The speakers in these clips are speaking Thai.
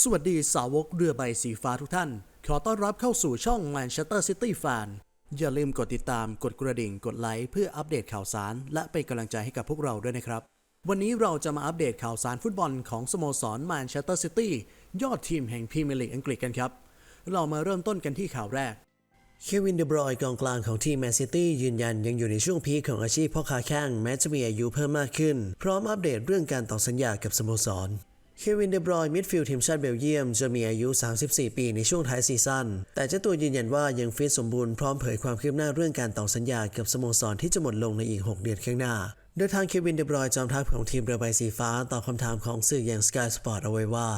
สวัสดีสาวกเรือใบสีฟ้าทุกท่าน ขอต้อนรับเข้าสู่ช่อง Manchester City Fan อย่าลืมกดติดตามกดกระดิ่งกดไลค์เพื่ออัปเดตข่าวสาร และเป็นกำลังใจให้กับพวกเราด้วยนะครับ วันนี้เราจะมาอัปเดตข่าวสารฟุตบอลของสโมสร Manchester City ยอดทีมแห่งพรีเมียร์ลีกอังกฤษกันครับ เรามาเริ่มต้นกันที่ข่าวแรกเควินเดบรอยกองกลางของทีมแมนซิตี้ยืนยันยังอยู่ในช่วงพีคของอาชีพพ่อค้าแข้งแม้จะมีอายุเพิ่มมากขึ้น พร้อมอัปเดตเรื่องการต่อสัญญากับสโมสร เควินเดบรอยมิดฟิลด์ทีมชาติเบลเยียม จะมีอายุ 34 ปีในช่วงท้ายซีซั่น แต่เจ้าตัวยืนยันว่ายังฟิตสมบูรณ์พร้อมเผยความคืบหน้าเรื่องการต่อสัญญากับสโมสรที่จะหมดลงในอีก 6 เดือนข้างหน้าโดยทางเควินเดบรอยจอมทัพของทีมเรือใบสีฟ้าตอบคำถามของสื่ออย่าง Sky Sport เอาไว้ว่า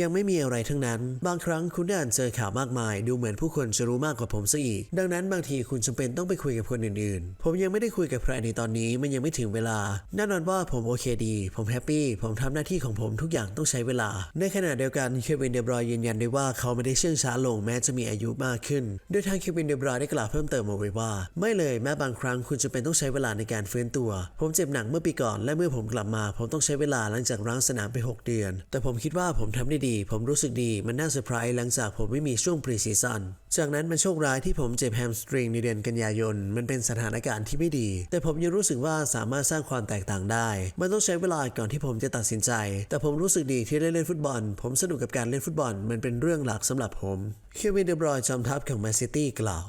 ยังไม่มีอะไรทั้งนั้น บางครั้งคุณได้อ่านเจอข่าวมากมาย ดูเหมือนผู้คนจะรู้มากกว่าผมซะอีก ดังนั้นบางทีคุณจำเป็นต้องไปคุยกับคนอื่นๆ ผมยังไม่ได้คุยกับใครในตอนนี้มันยังไม่ถึงเวลา แน่นอนว่าผมโอเคดี ผมแฮปปี้ ผมทำหน้าที่ของผมทุกอย่างต้องใช้เวลา ในขณะเดียวกันเควินเดบรอยยืนยันได้ว่าเขาไม่ได้เชื่องช้าลงแม้จะมีอายุมากขึ้น โดยทางเควินเดบรอยได้กล่าวเพิ่มเติมเอาไว้ว่า ไม่เลยแม้บางครั้งคุณจะเป็นต้องใช้เวลาในการฟื้นตัว ผมเจ็บหนักเมื่อปีก่อนและเมื่อผมกลับมา ผมต้องใช้เวลาหลังจากร้างสนามไปหกเดือน แต่ผมคิดว่าผมทำได้ดี ผมรู้สึกดีมันน่าเซอร์ไพรส์หลังจากผมไม่มีช่วงพรีซีซั่นจากนั้นมันโชคร้ายที่ผมเจ็บแฮมสตริงในเดือนกันยายน มันเป็นสถานการณ์ที่ไม่ดี แต่ผมยังรู้สึกว่าสามารถสร้างความแตกต่างได้ มันต้องใช้เวลาก่อนที่ผมจะตัดสินใจ แต่ผมรู้สึกดีที่ได้เล่นฟุตบอล ผมสนุกกับการเล่นฟุตบอล มันเป็นเรื่องหลักสำหรับผม เควินเดบรอยจอมทัพของแมนซิตี้กล่าว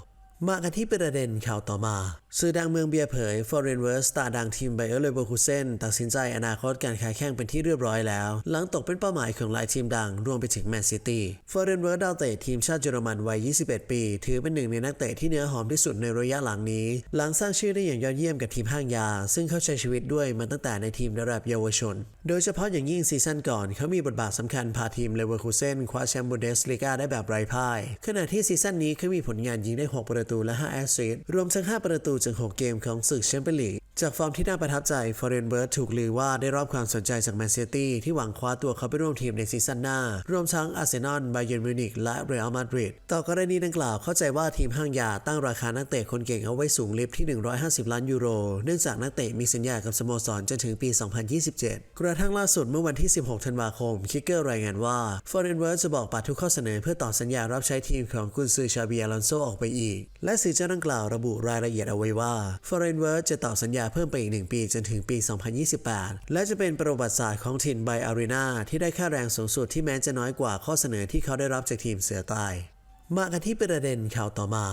มากันที่ประเด็นข่าวต่อมา สื่อดังเมืองเบียร์เผยฟอร์เรนเวิร์สตาร์ดังทีมไบเออร์เลเวอร์คูเซนตัดสินใจอนาคตการค้าแข่งเป็นที่เรียบร้อยแล้ว หลังตกเป็นเป้าหมายของหลายทีมดัง รวมไปถึงแมนซิตี้ฟอร์เรนเวิร์สดาวเตะทีมชาติเยอรมันวัย 21 ปี ถือเป็นหนึ่งในนักเตะที่เนื้อหอมที่สุดในระยะหลังนี้ หลังสร้างชื่อได้อย่างยอดเยี่ยมกับทีมห้างยา ซึ่งเขาใช้ชีวิตด้วยมาตั้งแต่ในทีมระดับเยาวชน โดยเฉพาะอย่างยิ่งซีซั่นก่อนเขามีบทบาทสำคัญพาทีมเลเวอร์คูเซนคว้าแชมป์บูนเดสลีกาได้แบบไร้พ่ายขณะที่ซีซั่นนี้เขามีผลงานยิงได้ 6 ประตูและ 5 แอสซิสต์รวมทั้ง 5 ประตูจาก 6 เกมของศึกแชมเปี้ยนลีก จากฟอร์มที่น่าประทับใจฟอร์เรนเบิร์ตถูกลือว่าได้รับความสนใจจากแมนซิตี้ที่หวังคว้าตัวเขาไปร่วมทีมในซีซั่นหน้า รวมทั้งอาร์เซนอล ไบเยนมิวนิกและเรอัลมาดริด ต่อกรณีดังกล่าวเข้าใจว่าทีมห้างยาตั้งราคานักเตะคนเก่งเอาไว้สูงลิฟที่ 150 ล้านยูโร เนื่องจากนักเตะมีสัญญากับสโมสรจนถึงปี 2027 กระทั่งล่าสุดเมื่อวันที่ 16 ธันวาคม คิกเกอร์รายงานว่าฟอร์เรนเบิร์ตจะบอกปัดทุกข้อเสนอเพื่อต่อสัญญารับใช้ทีมของกุนซือชาบีอลอนโซออกไปอีก และสื่อเจ้าดังกล่าวระบุรายละเอียดเอาไว้ว่าฟอร์เรนเบิร์ตจะต่อสัญญาเพิ่มไปอีก 1 ปีจนถึงปี 2028 และจะเป็นประวัติศาสตร์ของทินไบอารีนาที่ได้ค่าแรงสูงสุดที่แม้จะน้อยกว่าข้อเสนอที่เขาได้รับจากทีมเสือใต้มากันที่ประเด็นข่าวต่อมา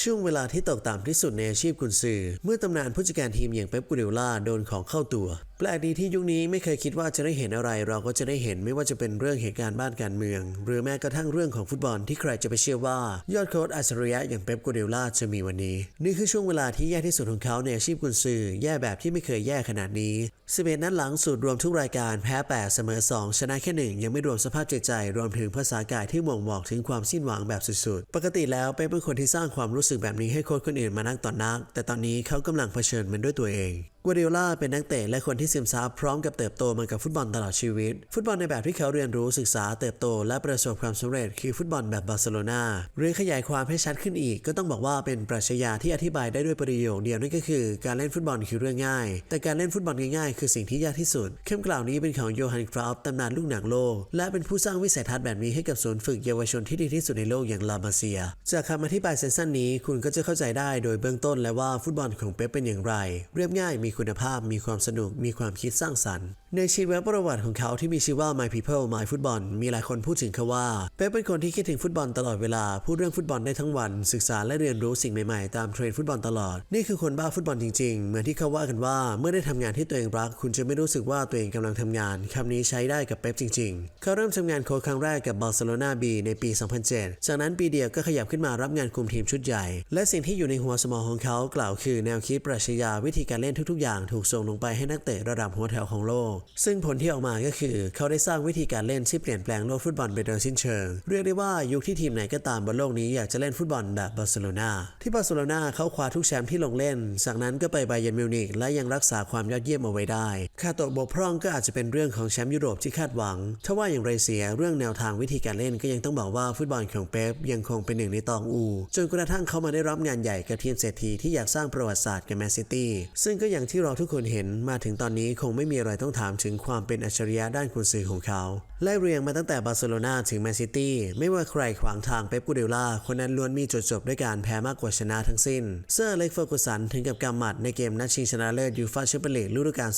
ช่วงเวลาที่ตกต่ำที่สุดในอาชีพกุนซือ เมื่อตำนานผู้จัดการทีมอย่างเป๊ปกูเดล่าโดนของเข้าตัว แปลกดีที่ยุคนี้ไม่เคยคิดว่าจะได้เห็นอะไร เราก็จะได้เห็นไม่ว่าจะเป็นเรื่องเหตุการณ์บ้านการเมือง หรือแม้กระทั่งเรื่องของฟุตบอลที่ใครจะไปเชื่อว่า ยอดโค้ชอัจฉริยะอย่างเป๊ปกูเดล่าจะมีวันนี้ นี่คือช่วงเวลาที่แย่ที่สุดของเขาในอาชีพกุนซือ แย่แบบที่ไม่เคยแย่ขนาดนี้11นัดหลังสุดรวมทุกรายการแพ้8เสมอ2ชนะแค่หนึ่งยังไม่รวมสภาพจิตใจ รวมถึงภาษากายที่บ่งบอกถึงความสิ้นหวังแบบสุดๆ ปกติแล้วเป๊ปเป็นคนที่สร้างความรู้สึกแบบนี้ให้โค้ชคนอื่นมานักต่อนัก แต่ตอนนี้เขากำลังเผชิญมันด้วยตัวเองกัวเดล่าเป็นนักเตะและคนที่ซึมซับพร้อมกับเติบโตมากับฟุตบอลตลอดชีวิต ฟุตบอลในแบบที่เขาเรียนรู้ศึกษาเติบโตและประสบความสำเร็จคือฟุตบอลแบบบาร์เซโลนาหรือขยายความให้ชัดขึ้นอีก ก็ต้องบอกว่าเป็นปรัชญาที่อธิบายได้ด้วยประโยคเดียวนั่นก็คือ การเล่นฟุตบอลคือเรื่องง่าย แต่การเล่นฟุตบอลง่ายๆ คือสิ่งที่ยากที่สุดเข้มกล่าวนี้เป็นของโยฮันคราวตำนานลูกหนังโลก และเป็นผู้สร้างวิสัยทัศน์แบบนี้ให้กับศูนย์ฝึกเยาวชนที่ดีที่สุดในโลกอย่างลามาเซีย จากคำอธิบายสั้นๆนี้คุณก็จะเข้าใจได้โดยเบื้องต้นและว่าฟุตบอลของเป๊ปเป็นอย่างไร เรียบง่ายมีคุณภาพมีความสนุกมีความคิดสร้างสรรค์ ในชีวประวัติของเขาที่มีชื่อว่า My People My Football มีหลายคนพูดถึงเขาว่า เป๊ปเป็นคนที่คิดถึงฟุตบอลตลอดเวลา พูดเรื่องฟุตบอลได้ทั้งวัน ศึกษาและเรียนรู้สิ่งใหม่ๆ ตามเทรนด์ฟุตบอลตลอด นี่คือคนบ้าฟุตบอลจริงๆ เหมือนที่เขาว่ากันว่า เมื่อได้ทำงานที่ตัวเองรัก คุณจะไม่รู้สึกว่าตัวเองกำลังทำงานคำนี้ใช้ได้กับเป๊ปจริง ๆ เขาเริ่มทำงานโค้ชครั้งแรกกับบาร์เซโลนาบีในปี 2007 จากนั้นปีเดียวก็ขยับขึ้นมารับงานคุมทีมชุดใหญ่ และสิ่งที่อยู่ในหัวสมองของเขากล่าวคือแนวคิดปรัชญาวิธีการเล่นทุกๆ อย่างถูกส่งลงไปให้นักเตะระดับหัวแถวของโลก ซึ่งผลที่ออกมาก็คือ เขาได้สร้างวิธีการเล่นที่เปลี่ยนแปลงโลกฟุตบอลไปโดยสิ้นเชิง เรียกได้ว่ายุคที่ทีมไหนก็ตามบนโลกนี้อยากจะเล่นฟุตบอลแบบบาร์เซโลนาที่บาร์เซโลนาเขาคว้าทุกแชมป์ที่ลงเล่น จากนั้นก็ไปไบเยนมิวนิกและยังรักษาความยอดเยี่ยมเอาไว้ได้ค่าตกบกพร่องก็อาจจะเป็นเรื่องของแชมป์ยุโรปที่คาดหวังถ้าว่าอย่างไรเสียเรื่องแนวทางวิธีการเล่นก็ยังต้องบอกว่าฟุตบอลของเป๊ปยังคงเป็นหนึ่งในตองอู จนกระทั่งเขามาได้รับงานใหญ่กับทีมเศรษฐีที่อยากสร้างประวัติศาสตร์กับแมนซิตี้ซึ่งก็อย่างที่เราทุกคนเห็นมาถึงตอนนี้คงไม่มีอะไรต้องถามถึงความเป็นอัจฉริยะด้านคุณซือของเขาไล่เรียงมาตั้งแต่บาร์เซโลนาถึงแมนซิตี้ไม่ว่าใครขวางทางเป๊ปกูเดล่าคนนั้นล้วนมีจุดจบด้วยการแพ้มากกว่าชนะทั้งสิ้น เซอร์เล็กเฟอร์กูสันถึงกับกำหมัดในเกมนัดชิงชนะเลิศยูฟ่าแชมเปี้ยนลีกฤดูกาล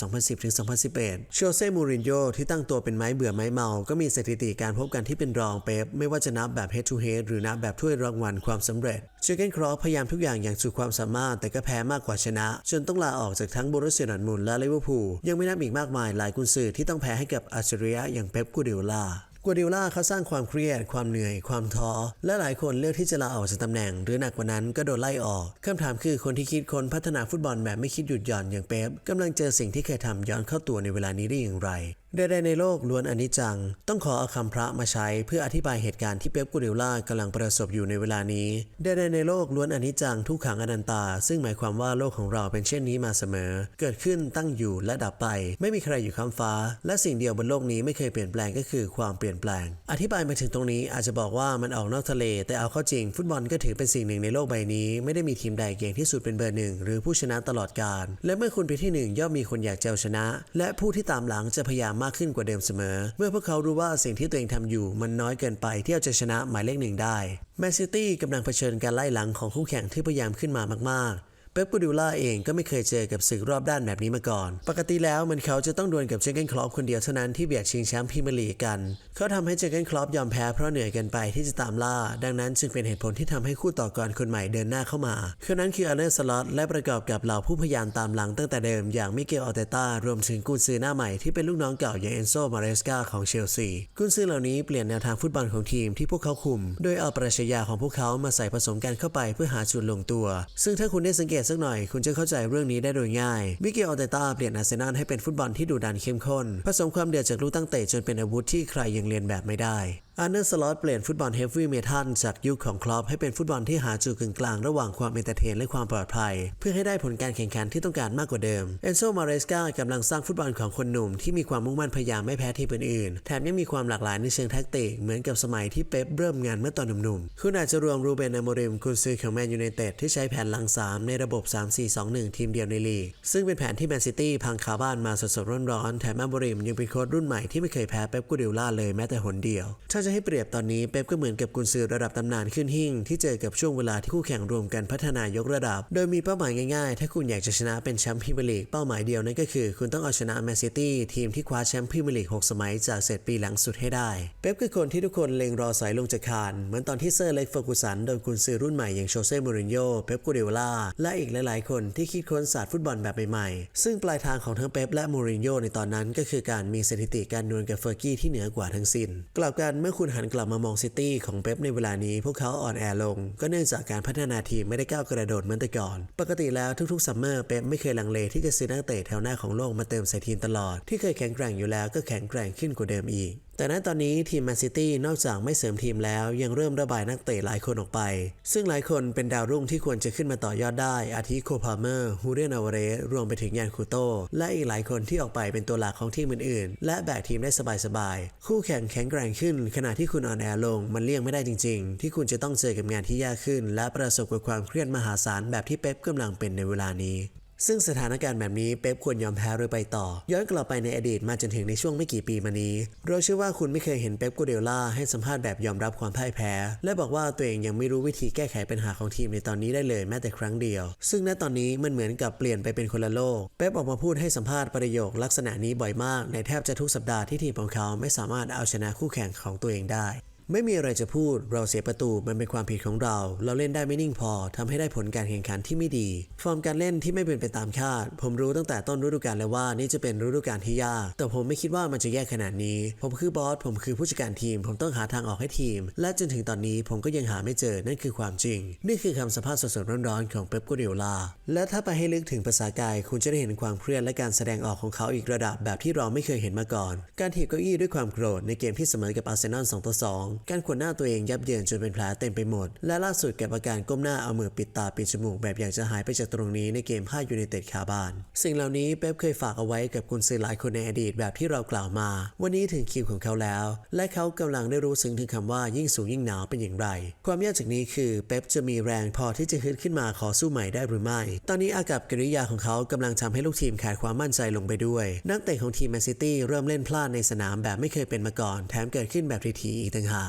2010-2011 โชเซ่ มูรินโญ่ที่ตั้งตัวเป็นไม้เบื่อไม้เมา ก็มีสถิติการพบกันที่เป็นรองเป๊ปไม่ว่าจะนับแบบ head to head หรือนับแบบถ้วยรางวัลความสำเร็จเจอร์เกนครอปพยายามทุกอย่างอย่างสุดความสามารถแต่ก็แพ้มากกว่าชนะ จนต้องลาออกจากทั้งบรุสเซียดอร์ทมุนและลิเวอร์พูลยังไม่นับอีกมากมายหลายกุนซือที่ต้องแพ้ให้กับอัจฉริยะอย่างเป๊ปกูเดล่ากัวดิโอล่าเขาสร้างความเครียด ความเหนื่อย ความท้อ และหลายคนเลือกที่จะลาออกจากตำแหน่ง หรือหนักกว่านั้นก็โดนไล่ออกคำถามคือคนที่คิดคนพัฒนาฟุตบอลแบบไม่คิดหยุดหย่อนอย่างเป๊ปกำลังเจอสิ่งที่เคยทำย้อนเข้าตัวในเวลานี้ได้อย่างไร ใดๆในโลกล้วนอนิจจัง ต้องขอเอาคำพระมาใช้เพื่ออธิบายเหตุการณ์ที่เป๊ปกัวดิโอล่ากำลังประสบอยู่ในเวลานี้ใดๆในโลกล้วนอนิจจังทุกขังอนันตา ซึ่งหมายความว่าโลกของเราเป็นเช่นนี้มาเสมอ เกิดขึ้นตั้งอยู่และดับไป ไม่มีใครอยู่ข้ามฟ้า และสิ่งเดียวบนโลกนี้ไม่เคยเปลี่ยนแปลงก็คือความเปลี่ยนแปลง อธิบายมาถึงตรงนี้อาจจะบอกว่ามันออกนอกทะเล แต่เอาเข้าจริง ฟุตบอลก็ถือเป็นสิ่งหนึ่งในโลกใบนี้ ไม่ได้มีทีมใดเก่งที่สุดเป็นเบอร์หนึ่งหรือผู้ชนะตลอดกาลและเมื่อคุณไปนที่หนึ่งย่อมมีคนอยากจะเอาชนะ และผู้ที่ตามหลังจะพยายามมากขึ้นกว่าเดิมเสมอ เมื่อพวกเขารู้ว่าสิ่งที่ตัวเองทำอยู่มันน้อยเกินไปที่จะชนะหมายเลขหนึ่งได้แมนซิตี้กำลังเผชิญการไล่หลังของคู่แข่งที่พยายามขึ้นมามากๆ เป๊ปกูดิล่าเองก็ไม่เคยเจอกับศึกรอบด้านแบบนี้มาก่อน ปกติแล้วมันเขาจะต้องดวลกับเจอร์เกนคลอปคนเดียวเท่านั้นที่เบียดชิงแชมป์พรีเมียร์ลีกกัน เขาทำให้เจอร์เกนคลอปยอมแพ้เพราะเหนื่อยเกินไปที่จะตามล่า ดังนั้นจึงเป็นเหตุผลที่ทำให้คู่ต่อกรคนใหม่เดินหน้าเข้ามาคนนั้นคืออาร์เนสลอตและประกอบกับเหล่าผู้พยานตามหลังตั้งแต่เดิมอย่างมิเกลออเตต้ารวมถึงกุนซือหน้าใหม่ที่เป็นลูกน้องเก่าอย่างเอนโซมาเรสกาของเชลซีกุนซือเหล่านี้เปลี่ยนแนวทางฟุตบอลของทีมที่พวกเขาคุม โดยเอาปรัชญาของพวกเขามาใส่ผสมกันเข้าไปเพื่อหาจุดลงตัว ซึ่งถ้าคุณได้สังเกตสักหน่อย คุณจะเข้าใจเรื่องนี้ได้โดยง่ายมิเกลออเตต้าเปลี่ยนอาร์เซนอลให้เป็นฟุตบอลที่ดุดันเข้มข้น ผสมความเดือดจากลูกตั้งเตะจนเป็นอาวุธที่ใครยังเรียนแบบไม่ได้ อาร์เนอร์สล็อตเปลี่ยนฟุตบอลเฮฟวี่เมทัลจากยุคของคลอปให้เป็นฟุตบอลที่หาจุดกึ่งกลางระหว่างความเอนเตอร์เทนและความปลอดภัย เพื่อให้ได้ผลการแข่งขันที่ต้องการมากกว่าเดิม เอนโซมาเรสกากำลังสร้างฟุตบอลของคนหนุ่มที่มีความมุ่งมั่นพยายามไม่แพ้ทีมอื่นๆแถมยังมีความหลากหลายในเชิงแท็กติกเหมือนกับสมัยที่เป๊ปเริ่มงานเมื่อตอนหนุ่มๆ คุณอาจจะรวมรูเบนอโมริมกุนซือของแมนยูไนเต็ดที่ใช้แผนหลัง 3 ในระบบ 3-4-2-1 ทีมเดียวในลีกซึ่งเป็นแผนที่แมนซิตี้พังคาบ้านมาสดๆร้อนๆแถมอโมริมยังเป็นโค้ชรุ่นใหม่ที่ไม่เคยแพ้เป๊ปกูดิล่าเลยแม้แต่หนเดียวถ้าจะให้เปรียบตอนนี้เป๊ปก็เหมือนกับกุนซือระดับตำนานขึ้นหิ่งที่เจอกับช่วงเวลาที่คู่แข่งรวมกันพัฒนายกระดับ โดยมีเป้าหมายง่ายๆ ถ้าคุณอยากจะชนะเป็นแชมป์พรีเมียร์ลีกเป้าหมายเดียวนั่นก็คือ คุณต้องเอาชนะแมนซิตี้ทีมที่คว้าแชมป์พรีเมียร์ลีก 6 สมัยจากเสร็จปีหลังสุดให้ได้เป๊ปคือคนที่ทุกคนเล็งรอสายลงจากคานเหมือนตอนที่เซอร์เล็กเฟอร์กูสันโดนกุนซือรุ่นใหม่อย่างโชเซ่มูรินโญ่เป๊ปกูเดโอล่าและอีกหลายๆ คนที่คิดค้นศาสตร์ฟุตบอลแบบใหม่ๆซึ่งปลายทางของทั้งเป๊ปและมูรินโญ่ในตอนนั้นก็คือการมีสถิติการดวลกับเฟอร์กี้ที่เหนือกว่าทั้งสิ้นกลับกันเมื่อคุณหันกลับมามองซิตี้ของเป๊ปในเวลานี้พวกเขาอ่อนแอลง ก็เนื่องจากการพัฒนาทีมไม่ได้ก้าวกระโดดเหมือนแต่ก่อน ปกติแล้วทุกๆซัมเมอร์เป๊ปไม่เคยลังเลที่จะซื้อนักเตะแถวหน้าของโลกมาเติมใส่ทีมตลอด ที่เคยแข็งแกร่งอยู่แล้วก็แข็งแกร่งขึ้นกว่าเดิมอีก แต่ณตอนนี้ทีมแมนซิตี้นอกจากไม่เสริมทีมแล้ว ยังเริ่มระบายนักเตะหลายคนออกไป ซึ่งหลายคนเป็นดาวรุ่งที่ควรจะขึ้นมาต่อยอดได้ อาทิโคพาเมอร์ฮูเรียนอวเรสรวมไปถึงยานคูโต และอีกหลายคนที่ออกไปเป็นตัวหลักของทีมอื่นๆ และแบกทีมได้สบายๆ คู่แข่งแข็งแกร่งขึ้น ขณะที่คุณอ่อนแอลง มันเลี่ยงไม่ได้จริง ๆ ที่คุณจะต้องเจอกับงานที่ยากขึ้น และประสบกับความเครียดมหาศาลแบบที่เป๊ปกำลังเป็นในเวลานี้ ซึ่งสถานการณ์แบบนี้เป๊ปควรยอมแพ้โดยไปต่อ ย้อนกลับไปในอดีตมาจนถึงในช่วงไม่กี่ปีมานี้ เราเชื่อว่าคุณไม่เคยเห็นเป๊ปกูเดล่าให้สัมภาษณ์แบบยอมรับความพ่ายแพ้ และบอกว่าตัวเองยังไม่รู้วิธีแก้ไขปัญหาของทีมในตอนนี้ได้เลยแม้แต่ครั้งเดียว ซึ่งณตอนนี้มันเหมือนกับเปลี่ยนไปเป็นคนละโลก เป๊ปออกมาพูดให้สัมภาษณ์ประโยคลักษณะนี้บ่อยมากในแทบจะทุกสัปดาห์ที่ทีมของเขาไม่สามารถเอาชนะคู่แข่งของตัวเองได้ ไม่มีอะไรจะพูด เราเสียประตูมันเป็นความผิดของเรา เราเล่นได้ไม่นิ่งพอทำให้ได้ผลการแข่งขันที่ไม่ดี ฟอร์มการเล่นที่ไม่เป็นไปตามคาด ผมรู้ตั้งแต่ต้นฤดูกาลแล้วว่านี่จะเป็นฤดูกาลที่ยาก แต่ผมไม่คิดว่ามันจะแย่ขนาดนี้ ผมคือบอส ผมคือผู้จัดการทีม ผมต้องหาทางออกให้ทีม และจนถึงตอนนี้ผมก็ยังหาไม่เจอ นั่นคือความจริง นี่คือคำสัมภาษณ์สดๆร้อนๆของเป๊ปกูเดลา และถ้าไปให้ลึกถึงภาษากาย คุณจะได้เห็นความเครียดและการแสดงออกของเขาอีกระดับแบบที่เราไม่เคยเห็นมาก่อน การถีบเก้าอี้ด้วยความโกรธในเกมที่เสมอกับอาร์เซนอล2ต่อ2การขวนหน้าตัวเองยับเยินจนเป็นแผลเต็มไปหมด และล่าสุดกับอาการก้มหน้าเอามือปิดตาปิดจมูกแบบอยากจะหายไปจากตรงนี้ในเกม5ยูไนเต็ดคาบาน สิ่งเหล่านี้เป๊ปเคยฝากเอาไว้กับกุนซือหลายคนในอดีตแบบที่เรากล่าวมา วันนี้ถึงคิวของเขาแล้ว และเขากำลังได้รู้ซึ้งถึงคำว่ายิ่งสูงยิ่งหนาวเป็นอย่างไร ความยากจากนี้คือเป๊ปจะมีแรงพอที่จะฮึดขึ้นมาขอสู้ใหม่ได้หรือไม่ ตอนนี้อากับกิริยาของเขากำลังทำให้ลูกทีมขาดความมั่นใจลงไปด้วย นักเตะของทีมแมนซิตี้เริ่มเล่นพลาดในสนามแบบไม่เคยเป็นมาก่อน แถมเกิดขึ้นแบบทีๆอีกต่างหา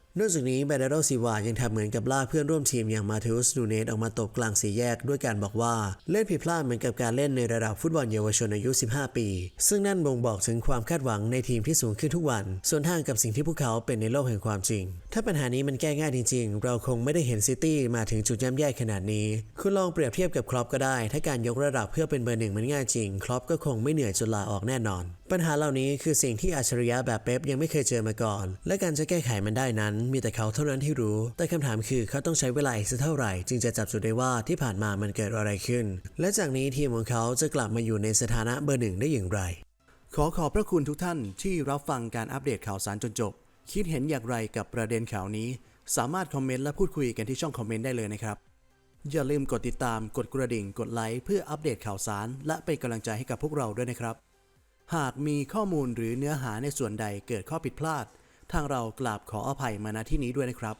นอกจากนี้แบรโดซิวายังทำเหมือนกับล่ากเพื่อนร่วมทีมอย่างมาเทอุสนูเนสออกมาตบกลางสี่แยกด้วยการบอกว่าเล่นผิดพลาดเหมือนกับการเล่นในระดับฟุตบอลเยาวชนอายุ 15 ปี ซึ่งนั่นบ่งบอกถึงความคาดหวังในทีมที่สูงขึ้นทุกวัน ส่วนทางกับสิ่งที่พวกเขาเป็นในโลกแห่งความจริง ถ้าปัญหานี้มันแก้ง่ายจริง ๆ เราคงไม่ได้เห็นซิตี้มาถึงจุดย่ำแย่ขนาดนี้ คุณลองเปรียบเทียบกับครอปก็ได้ ถ้าการยกระดับเพื่อเป็นเบอร์หนึ่งมันง่ายจริงครอปก็คงไม่เหนื่อยจนลาออกแน่นอน ปัญหาเหล่านี้คือสิ่งที่อัจฉริยะแบบเป๊ปยังไม่เคยเจอมาก่อน และการจะแก้ไขมันได้นั้นมีแต่เขาเท่านั้นที่รู้ แต่คำถามคือเขาต้องใช้เวลาอีกสักเท่าไหร่ จึงจะจับจุดได้ว่าที่ผ่านมามันเกิดอะไรขึ้น และจากนี้ทีมของเขาจะกลับมาอยู่ในสถานะเบอร์หนึ่งได้อย่างไร ขอขอบพระคุณทุกท่านที่รับฟังการอัปเดตข่าวสารจนจบ คิดเห็นอย่างไรกับประเด็นข่าวนี้ สามารถคอมเมนต์และพูดคุยกันที่ช่องคอมเมนต์ได้เลยนะครับอย่าลืมกดติดตามกดกระดิ่งกดไลค์เพื่ออัปเดตข่าวสาร และเป็นกำลังใจให้กับพวกเราด้วยนะครับ หากมีข้อมูลหรือเนื้อหาในส่วนใดเกิดข้อผิดพลาด ทางเรากราบขออภัยมาณที่นี้ด้วยนะครับ